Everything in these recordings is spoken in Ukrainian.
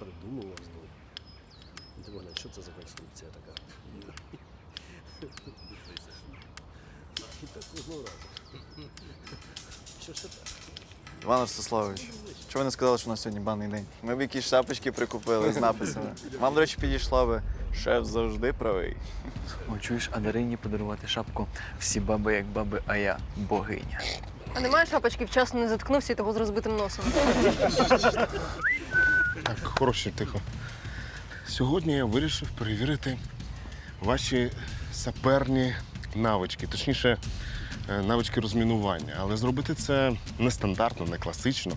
напридумував знову. Ти що це за конструкція така? Такого разу. Що ж це так? Іван Ростиславович, чого ви не сказали, що у нас сьогодні банний день? Ми б якісь шапочки прикупили з написами. Вам, до речі, підійшла би шеф завжди правий. О, чуєш, а Дарині подарувати шапку всі баби як баби, а я богиня. А немає шапочки, вчасно не заткнувся і того з розбитим носом. Так, хороше, тихо. Сьогодні я вирішив перевірити ваші саперні навички, точніше, е, навички розмінування. Але зробити це не стандартно, не класично,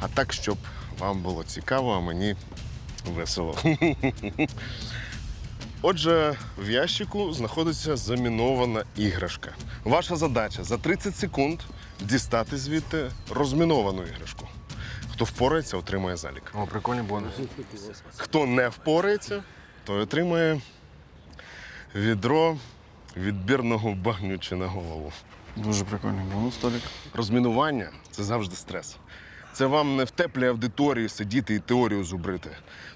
а так, щоб вам було цікаво, а мені весело. Отже, в ящику знаходиться замінована іграшка. Ваша задача за 30 секунд дістати звідти розміновану іграшку. Хто впорається, отримає залік. О, прикольний бонус. Хто не впорається, той отримає відро відбірного багнючи на голову. Дуже прикольний бонус, Толік. Розмінування це завжди стрес. Це вам не в теплій аудиторії сидіти і теорію зубрити.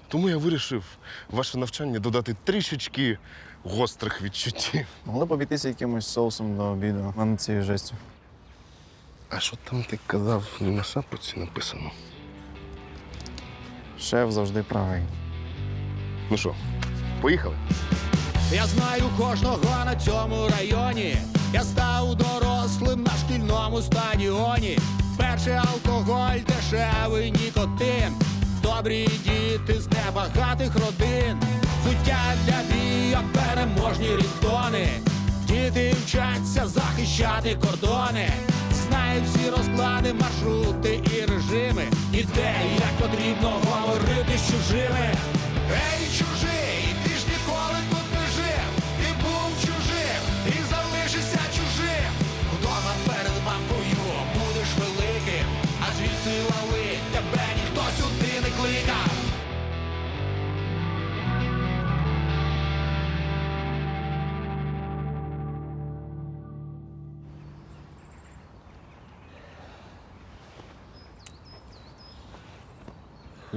Тому я вирішив ваше навчання додати трішечки гострих відчуттів. Могли б обійтися якимось соусом до обіду, а не цією жестю. А що там ти казав на шапці написано? Шеф завжди правий. Ну що, поїхали? Я знаю кожного на цьому районі. Я став дорослим на шкільному стадіоні. Перший алкоголь, дешевий нікотин. Добрі діти з небагатих родин. Суття для бійок, переможні рідтони. Діти вчаться захищати кордони. Знають всі розклади, маршрути і режими. І як потрібно говорити з чужими. Ей,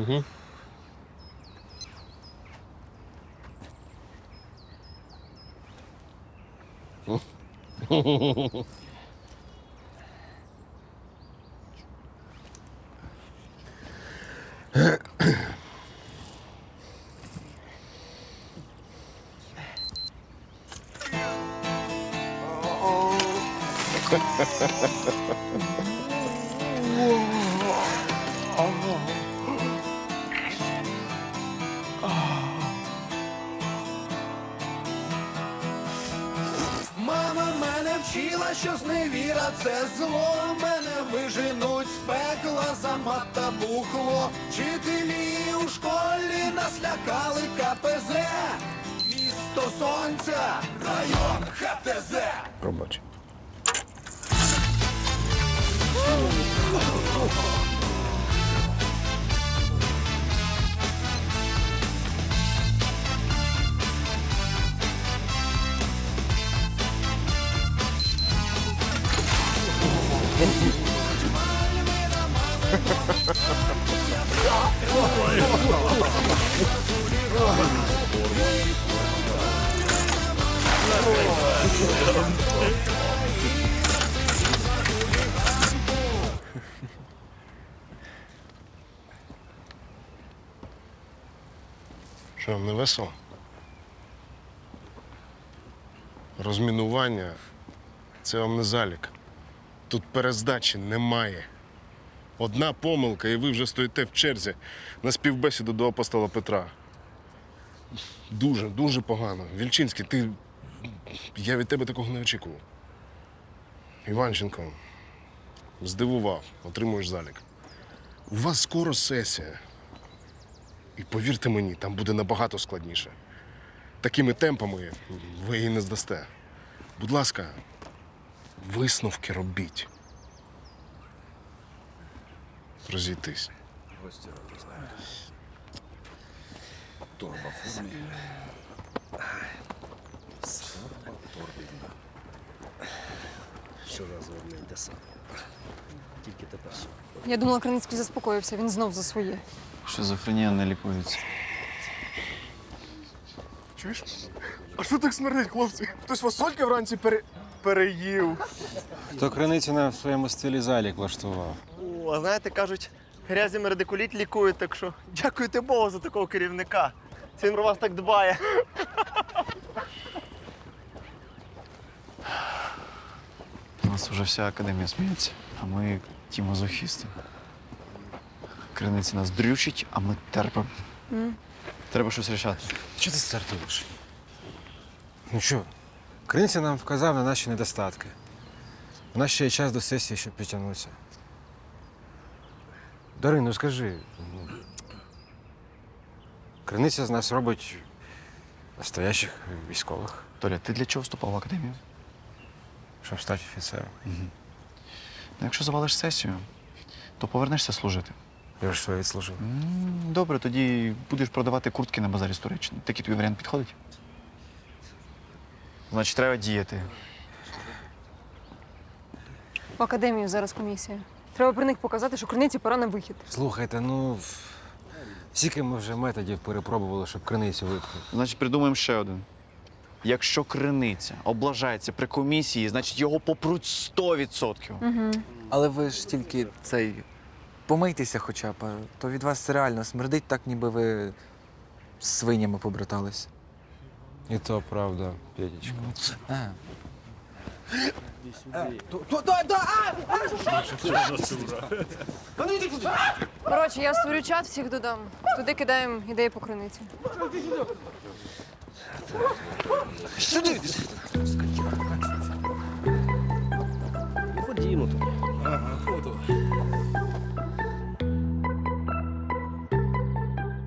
Mm-hmm. Mm-hmm. Місто сонця, район ХТЗ. Пробач. Що не весело? Розмінування це вам не залік. Тут перездачі немає. Одна помилка, і ви вже стоїте в черзі на співбесіду до апостола Петра. Дуже, дуже погано. Вільчинський, ти. Я від тебе такого не очікував. Іванченко, здивував, отримуєш залік. У вас скоро сесія. І повірте мені, там буде набагато складніше. Такими темпами ви її не здасте. Будь ласка, висновки робіть. Розійтись. Щоразу одне й те саме. Тільки тепер. Я думала, Криницький заспокоївся, він знов за своє. Шизофренія не лікується. Чуєш? А що так смердить, хлопці? Хтось фасольки вранці пере... переїв. То Криницина в своєму стилі залік влаштував. О, а знаєте, кажуть, грязі радикуліт лікують, так що дякуйте Богу за такого керівника. Це він про вас так дбає. Нас вже вся академія сміється, а ми ті мазохісти. Криниці нас дрючить, а ми терпимо. Треба щось рішати. Чого ти стартуєш? Ну що, Криниця нам вказав на наші недостатки. У нас ще є час до сесії, щоб підтягнутися. Дарин, ну скажи. ну, Криниця з нас робить настоящих військових, Толя, ти для чого вступав в академію? Щоб стати офіцером. Ну, якщо завалиш сесію, то повернешся служити. Я ж своє відслужив. М, Добре, тоді будеш продавати куртки на базарі з Туреччини. Такий тобі варіант підходить? Значить, треба діяти. В академію зараз комісія. Треба при них показати, що криниці пора на вихід. Слухайте, ну. в- Скільки ми вже методів перепробували, щоб криницю випхати. Значить, придумаємо ще один. Якщо криниця облажається при комісії, значить його попруть 100%. Але ви ж тільки цей. Помийтеся хоча б, а то від вас реально смердить так, ніби ви з свинями побратались. І то правда, Петечка. А. Коротше, я створю чат, всіх додам. Туди кидаємо ідеї по криниці. Ну, ходімо тут.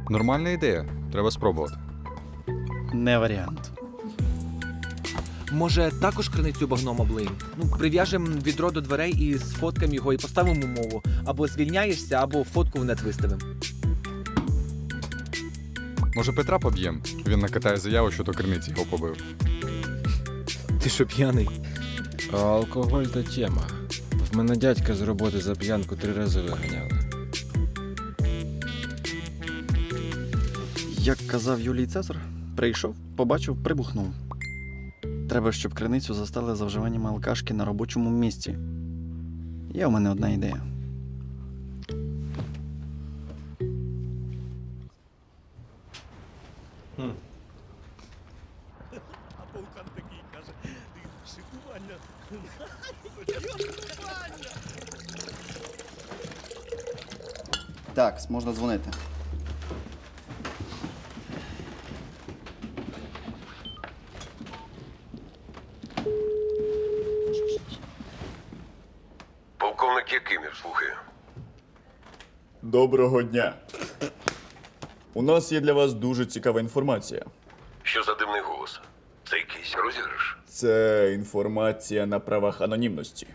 Нормальна ідея. Треба спробувати. Не варіант. Може, також криницю багном облиєм? Ну, прив'яжемо відро до дверей і сфоткаємо його і поставимо умову. Або звільняєшся, або фотку в нет виставимо. Може, Петра поб'єм? Він накатає заяву, що то криниці його побив. Ти що п'яний? А алкоголь то тема. В мене дядька з роботи за п'янку три рази виганяли. Як казав Юлій Цезар, прийшов, побачив, прибухнув. Треба, щоб криницю застали за вживанням алкашки на робочому місці. Є у мене одна ідея. Так, можна дзвонити. Полковник Якимів, слухаю. Доброго дня. У нас є для вас дуже цікава інформація. Що за дивний голос? Це якийсь розіграш? Це інформація на правах анонімності.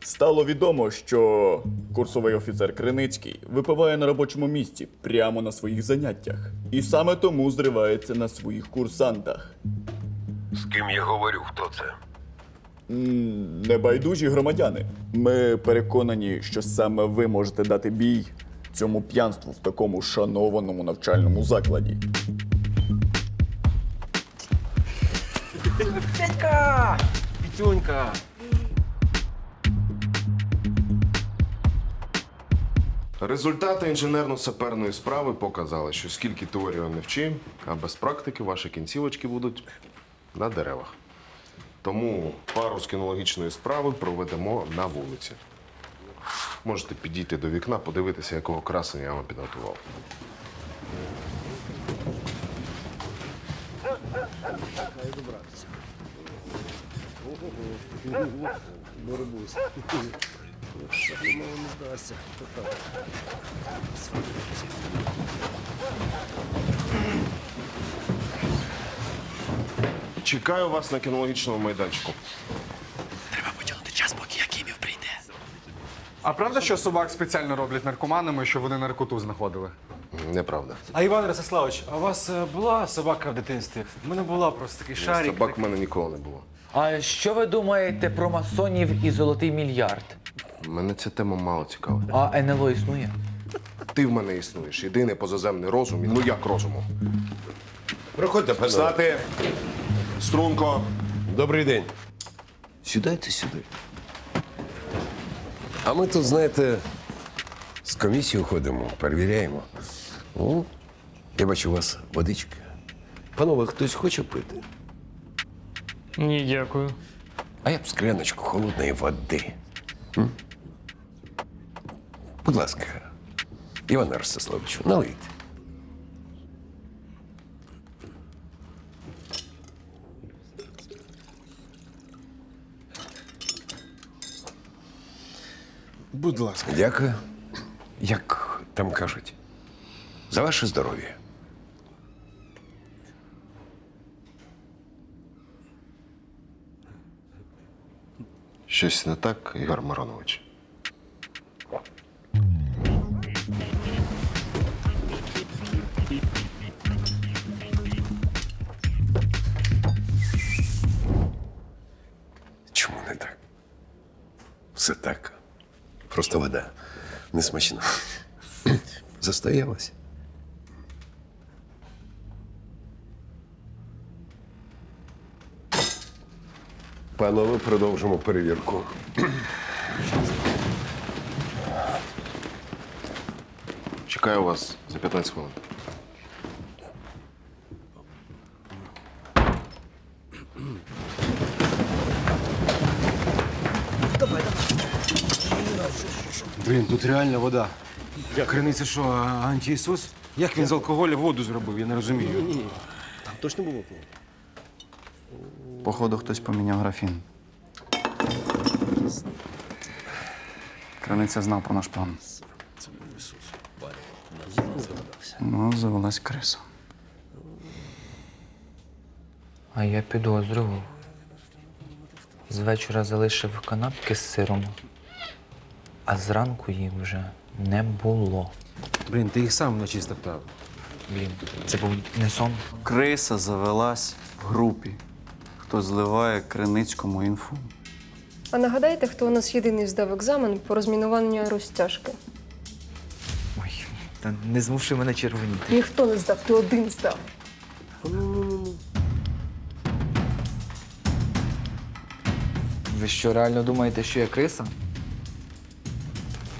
Стало відомо, що курсовий офіцер Криницький випиває на робочому місці прямо на своїх заняттях. І саме тому зривається на своїх курсантах. З ким я говорю, хто це? М, Небайдужі громадяни. Ми переконані, що саме ви можете дати бій цьому п'янству в такому шанованому навчальному закладі. Пітюнька! Результати інженерно-саперної справи показали, що скільки теорію не вчи, а без практики ваші кінцівочки будуть на деревах. Тому пару з кінологічної справи проведемо на вулиці. Можете підійти до вікна, подивитися, якого красення я вам підготував. Чекаю вас на кінологічному майданчику. А правда, що собак спеціально роблять наркоманами, щоб вони наркоту знаходили? Неправда. А Іван Ростиславович, а у вас е, була собака в дитинстві? У мене була просто такий шарик. Собак в мене ніколи не було. А що ви думаєте про масонів і золотий мільярд? Мене ця тема мало цікавить. А НЛО існує? Ти в мене існуєш. Єдиний позаземний розум. і Ну як розуму? Проходьте, пане. Встати! Струнко! Добрий день. Сідайте сюди. А ми тут, знаєте, з комісією ходимо, перевіряємо. О, я бачу у вас водичка. Панове, хтось хоче пити? Ні, дякую. А я б скляночку холодної води. М? Будь ласка, Івана Ростиславовичу, налийте. Будь ласка. Дякую. Як там кажуть, за ваше здоров'я. Щось не так, Ігор Миронович. Несмачна. Застоялась. Панове, продовжимо перевірку. Чекаю вас за 15 хвилин. Блін, тут реально вода. Криниця що, антиісус? Як він з алкоголю воду зробив, я не розумію. Ні, там точно було. Походу, хтось поміняв графін. Криниця знав про наш план. Це був Ісус. Ну, завелась криса. А я підозрював. З вечора залишив канапки з сиром, а зранку їх вже не було. Блін, ти їх сам вночі стоптав. Блін, це був не сон. Криса завелась в групі. Хто зливає Криницькому інфу. А нагадаєте, хто у нас єдиний здав екзамен по розмінуванню розтяжки? Ой, та не змушуй мене червоніти. Ніхто не здав, ти один здав. Ви що, реально думаєте, що я криса?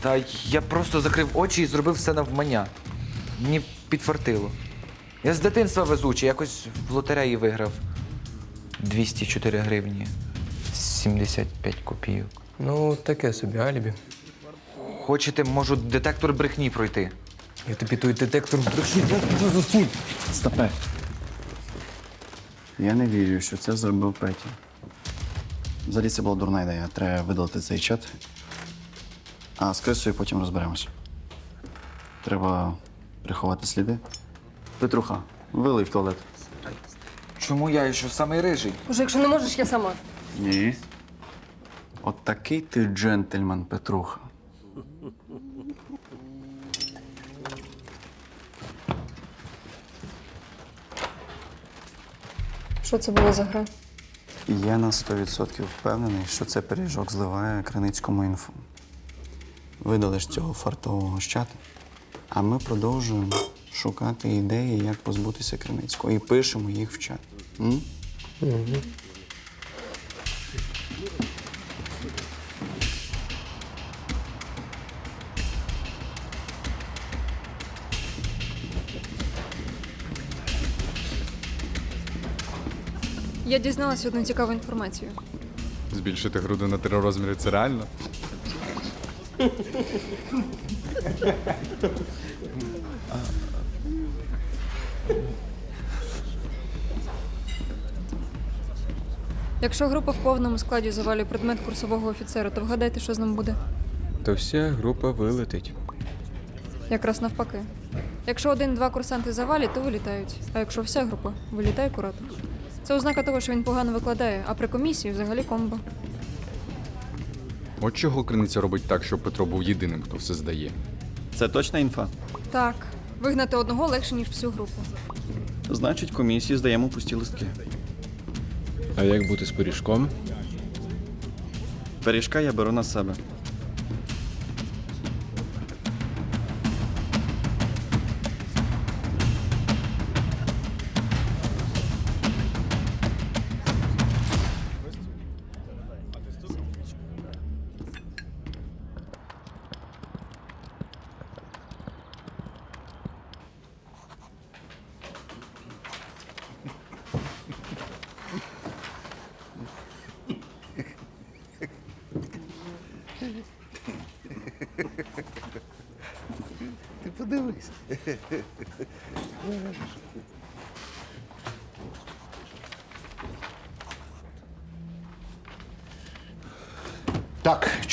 Та я просто закрив очі і зробив все навмання. Мені підфартило. Я з дитинства везучий, якось в лотереї виграв 204 гривні 75 копійок. Ну, таке собі, алібі. Хочете, можу детектор брехні пройти. Я тобі той детектор брехні. Стопе. Я не вірю, що це зробив Петя. Взагалі це була дурна ідея. Треба видалити цей чат. А з крисою потім розберемось. Треба приховати сліди. Петруха, вилий в туалет. Чому я що самий рижий? Уже якщо не можеш, я сама. Ні. От такий ти джентльмен, Петруха. Що це було за гра? Я на 100% впевнений, що це пиріжок зливає Криницькому інфу. Видали ж цього фартового чату. А ми продовжуємо шукати ідеї, як позбутися Криницького, і пишемо їх в чат. М? Я дізналася одну цікаву інформацію. Збільшити груди на три розміри це реально? Якщо група в повному складі завалює предмет курсового офіцера, то вгадайте, що з ним буде. То вся група вилетить. Якраз навпаки. Якщо один-два курсанти завалять, то вилітають. А якщо вся група, вилітає куратор. Це ознака того, що він погано викладає, а при комісії взагалі комбо. От чого криниця робить так, щоб Петро був єдиним, хто все здає. Це точна інфа? Так, Вигнати одного легше, ніж всю групу. Значить, комісії здаємо пусті листки. А як бути з пиріжком? Пиріжка я беру на себе.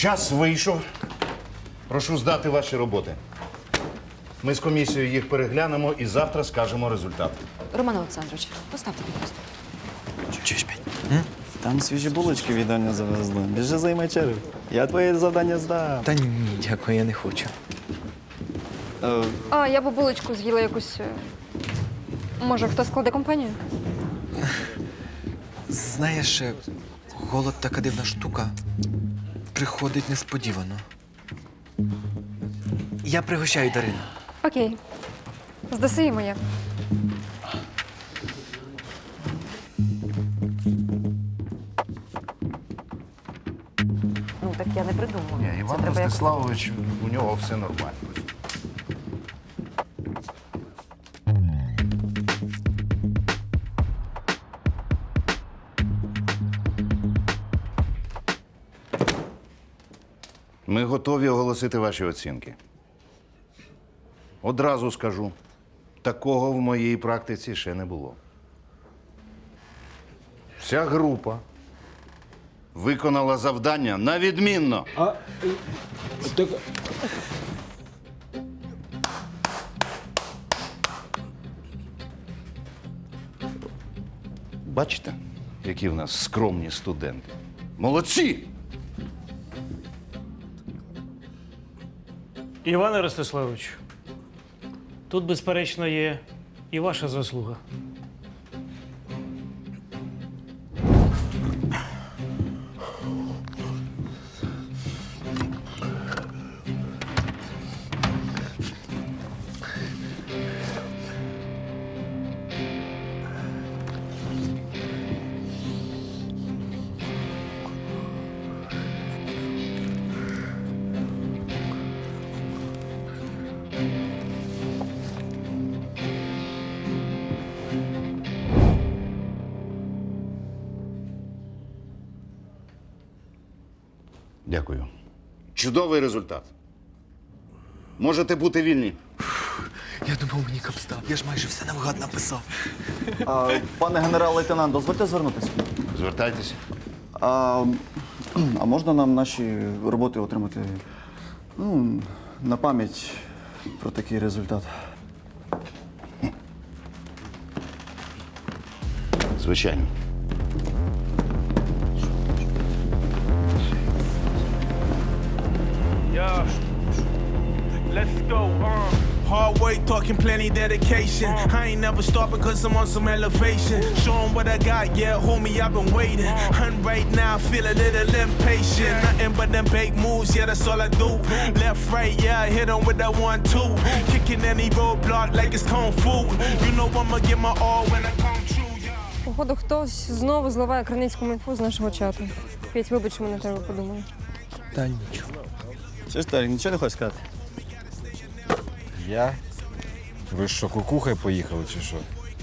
Час вийшов. Прошу здати ваші роботи. Ми з комісією їх переглянемо і завтра скажемо результат. Роман Олександрович, поставте підпис. Там свіжі булочки від Аня завезли. Біжи займи чергу. Я твоє завдання здав. Та ні, дякую, я не хочу. Е, А, я б булочку з'їла якусь. е, Може, хто складе компанію? Знаєш, е, голод така дивна штука. Приходить несподівано. Я пригощаю Дарину. Окей. Здаси і моє. Ну так я не придумую. Ні, Іван Ростиславович, у нього все нормально. Ми готові оголосити ваші оцінки. Одразу скажу, такого в моїй практиці ще не було. Вся група виконала завдання на відмінно. Так... Бачите, які в нас скромні студенти. Молодці! Іване Ростиславовичу, тут, безперечно, є і ваша заслуга. Дякую. Чудовий результат. Можете бути вільні. Я думав, мені капстав. Я ж майже все навгад написав. а, пане генерал-лейтенант, дозвольте звернутися. Звертайтеся. А, а можна нам наші роботи отримати ну, на пам'ять про такий результат? Звичайно. Work, talking plenty dedication. I ain't never stop because I'm on some elevation. Show 'em what I got, yeah, homie, I've been waiting. And right now, I feel a little impatient. Nothing but them big moves, yeah, that's all I do. Left, right, yeah, I hit 'em with that one, two. Kicking any roadblock like it's kung fu. You know I'ma give my all when I come true, yeah. Походу, хтось знову зливає криницькому інфу з нашого чату. П'ять, вибач, ми на тебе подумали. Та нічого. Чи старий, нічого не хочеш сказати? Я? Ви що, кукухою поїхали чи що?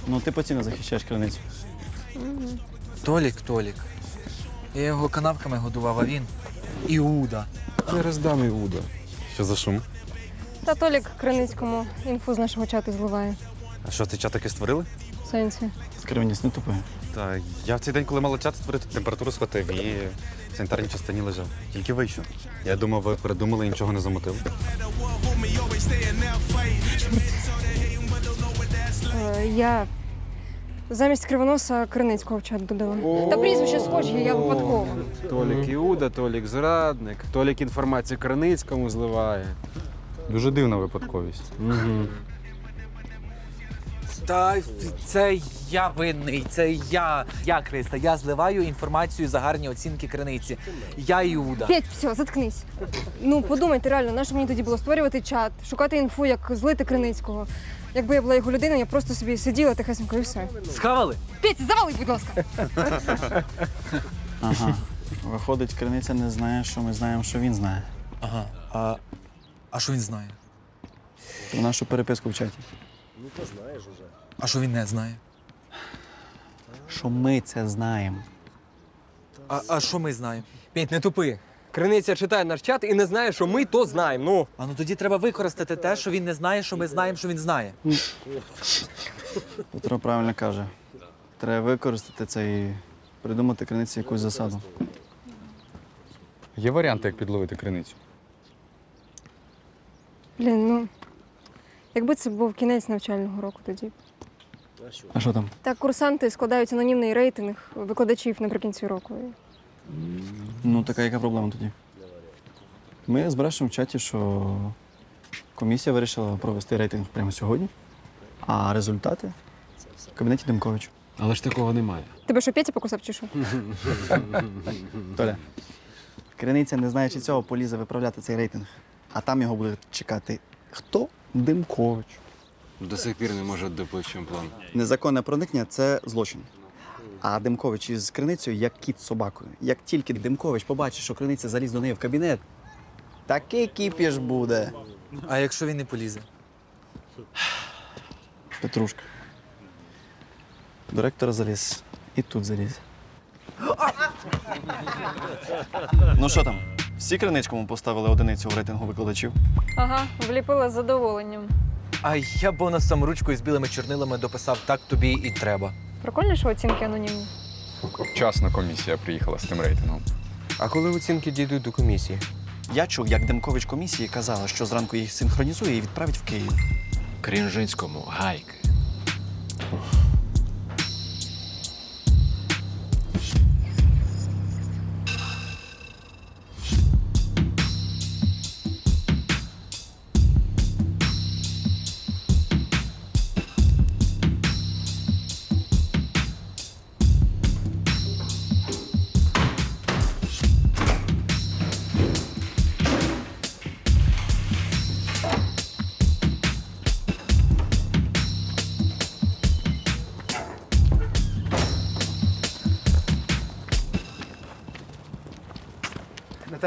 Ну, ти постійно захищаєш криницю. Толік, Толік. Я його канавками годував, а він. Іуда. Я роздам Іуда. Що за шум? Та Толік криницькому інфу з нашого чату зливає. А що, цей чат таки створили? В сенсі. Скривність не тупи. Та я в цей день, коли мала чат створити, температуру схватив і в санітарній частині лежав. Тільки вийшов. Я думав, ви придумали і нічого не замотили. Я замість кривоноса криницького в чат додала. Та прізвище схожі, я випадково. Толік Іуда, Толік зрадник, Толік інформацію Криницькому зливає. Дуже дивна випадковість. Угу. Та це я винний, це я. Я Криста. Я зливаю інформацію за гарні оцінки криниці. Я Іуда. Петь, все, заткнись. Ну, подумайте, реально, нащо мені тоді було створювати чат, шукати інфу, як злити Криницького. Якби я була його людиною, я просто собі сиділа тихесенько і все. Схавали? Петь, завали, будь ласка. Ага. Виходить, криниця не знає, що ми знаємо, що він знає. Ага. А, а що він знає? Про нашу переписку в чаті. Ну, та знаєш уже. А що він не знає? Що ми це знаємо. А, а що ми знаємо? Петь, не тупи. Криниця читає наш чат і не знає, що ми то знаємо. Ну. А ну тоді треба використати те, що він не знає, що ми знаємо, що він знає. Петро правильно каже. Треба використати це і придумати криниці якусь засаду. Є варіанти, як підловити криницю. Блін, ну. Якби це був кінець навчального року тоді. А що там? Так, курсанти складають анонімний рейтинг викладачів наприкінці року. Ну, така яка проблема тоді? Ми збрешемо в чаті, що комісія вирішила провести рейтинг прямо сьогодні, а результати в кабінеті Демковича. Але ж такого немає. Тебе що, Петя покусав чи що? Толя, криниця, не знаючи цього, полізе виправляти цей рейтинг. А там його буде чекати хто? Демкович. До сих пір не може доплити чим план. Незаконне проникнення це злочин. А Демкович із криницею як кіт з собакою. Як тільки Демкович побачить, що криниця заліз до неї в кабінет, такий кіпіш буде. А якщо він не полізе? Петрушка. До ректора заліз. І тут заліз. ну що там? Всі Криницькому поставили одиницю в рейтингу викладачів. Ага, вліпила з задоволенням. А я бонусом ручкою з білими чорнилами дописав так тобі і треба. Прикольно, що оцінки анонімні. Вчасно комісія приїхала з тим рейтингом. А коли оцінки дійдуть до комісії? Я чув, як Демкович комісії казала, що зранку їх синхронізує і відправить в Київ. Крінжинському гайки.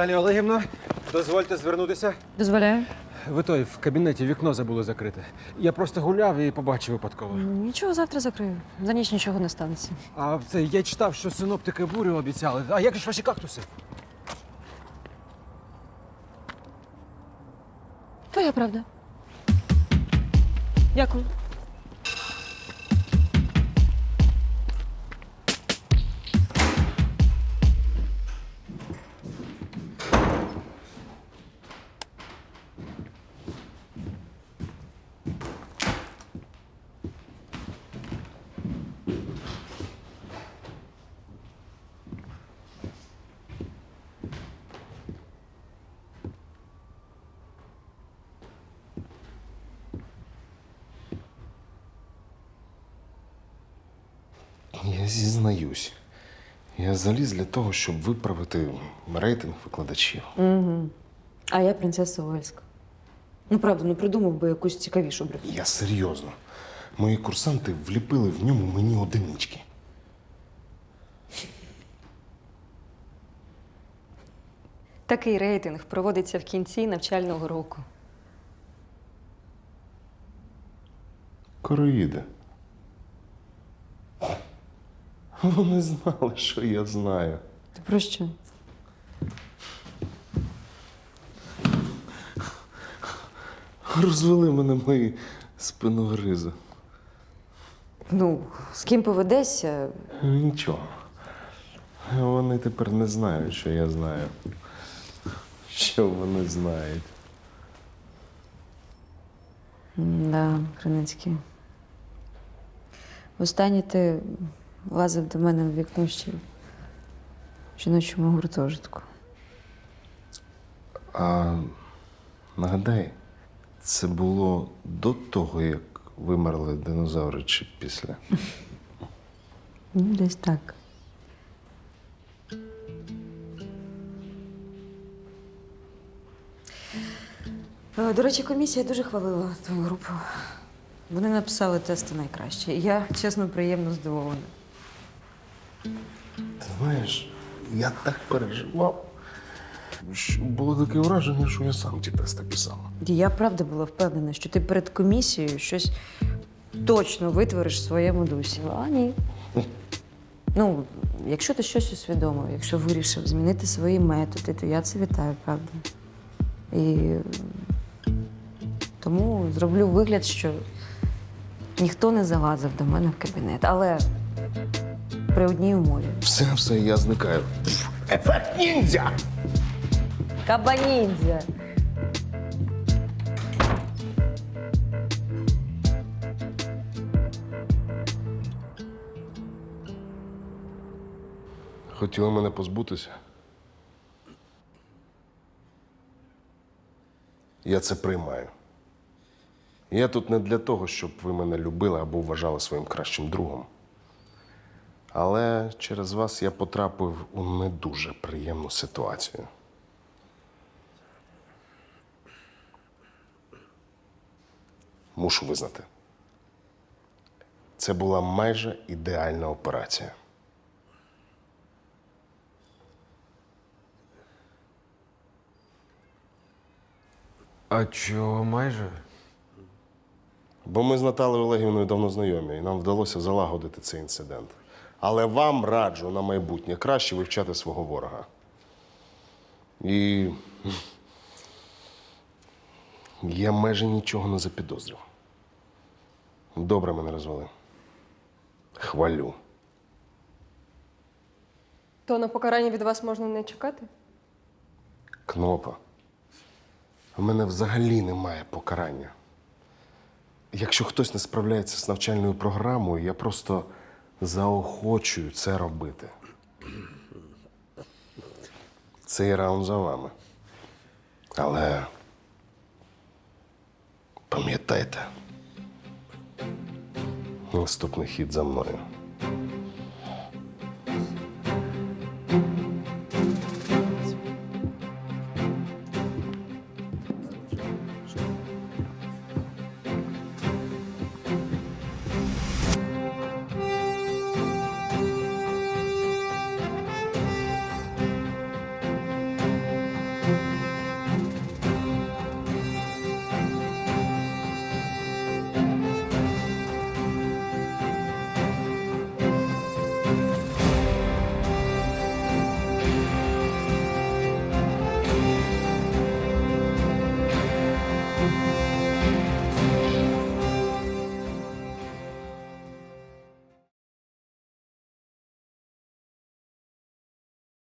Наталія Олегівна, дозвольте звернутися. Дозволяю. Ви той в кабінеті вікно забули закрити. Я просто гуляв і побачив випадково. Нічого завтра закрию. За ніч нічого не станеться. А це я читав, що синоптики бурю обіцяли. А як ж ваші кактуси? Твоя правда. Дякую. Заліз для того, щоб виправити рейтинг викладачів. Угу. А я принцеса Уельська. Ну, правда, не придумав би якусь цікавішу брехню. Я серйозно. Мої курсанти вліпили в ньому мені одинички. Такий рейтинг проводиться в кінці навчального року. Короїди. Вони знали, що я знаю. Ти про що? Розвели мене мої спиногризи. Ну, з ким поведешся, Нічого. Вони тепер не знають, що я знаю. Що вони знають. Да, Криницький. Востаннє ти лазив до мене в вікно ще в жіночому гуртожитку. А нагадай, це було до того, як вимерли динозаври чи після. Ну, десь так. Е, До речі, комісія дуже хвалила твою групу. Вони написали тести найкраще. Я, чесно, приємно здивована. Ти знаєш, я так переживав. що Було таке враження, що я сам ті тести писав. Я правда була впевнена, що ти перед комісією щось точно витвориш в своєму дусі. А ні. Ну, якщо ти щось усвідомив, якщо вирішив змінити свої методи, то я це вітаю, правда. І тому зроблю вигляд, що ніхто не залазив до мене в кабінет. Але при одній умові. Все, все, я зникаю. Ефект ніндзя! Кабаніндзя! Хотіли мене позбутися. Я це приймаю. Я тут не для того, щоб ви мене любили або вважали своїм кращим другом. Але через вас я потрапив у не дуже приємну ситуацію. Мушу визнати. Це була майже ідеальна операція. А чого майже? Бо ми з Наталею Олегівною давно знайомі, і нам вдалося залагодити цей інцидент. Але вам раджу на майбутнє краще вивчати свого ворога. І я майже нічого не запідозрив. Добре мене розвели. Хвалю. То на покарання від вас можна не чекати? Кнопа. У мене взагалі немає покарання. Якщо хтось не справляється з навчальною програмою, я просто заохочую це робити. Цей раунд за вами. Але пам'ятайте, наступний хід за мною.